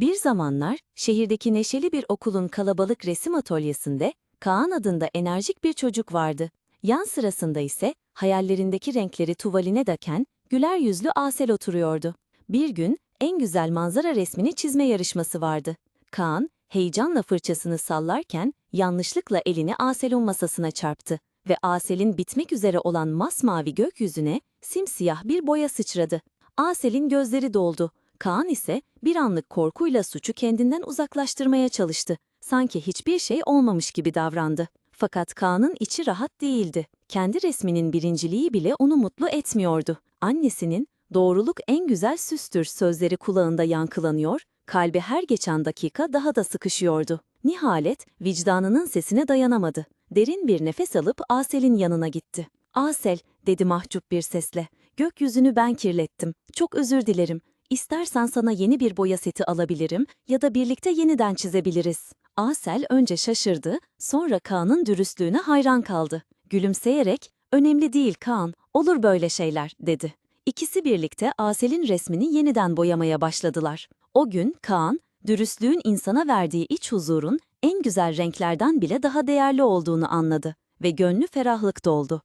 Bir zamanlar şehirdeki neşeli bir okulun kalabalık resim atölyesinde Kaan adında enerjik bir çocuk vardı. Yan sırasında ise hayallerindeki renkleri tuvaline döken güler yüzlü Asel oturuyordu. Bir gün en güzel manzara resmini çizme yarışması vardı. Kaan heyecanla fırçasını sallarken yanlışlıkla elini Asel'in masasına çarptı ve Asel'in bitmek üzere olan masmavi gökyüzüne simsiyah bir boya sıçradı. Asel'in gözleri doldu. Kaan ise bir anlık korkuyla suçu kendinden uzaklaştırmaya çalıştı. Sanki hiçbir şey olmamış gibi davrandı. Fakat Kaan'ın içi rahat değildi. Kendi resminin birinciliği bile onu mutlu etmiyordu. Annesinin doğruluk en güzel süstür sözleri kulağında yankılanıyor, kalbi her geçen dakika daha da sıkışıyordu. Nihalet vicdanının sesine dayanamadı. Derin bir nefes alıp Asel'in yanına gitti. Asel, dedi mahcup bir sesle, gökyüzünü ben kirlettim. Çok özür dilerim. İstersen sana yeni bir boya seti alabilirim ya da birlikte yeniden çizebiliriz. Asel önce şaşırdı, sonra Kaan'ın dürüstlüğüne hayran kaldı. Gülümseyerek, önemli değil Kaan, olur böyle şeyler, dedi. İkisi birlikte Asel'in resmini yeniden boyamaya başladılar. O gün Kaan, dürüstlüğün insana verdiği iç huzurun en güzel renklerden bile daha değerli olduğunu anladı ve gönlü ferahlık doldu.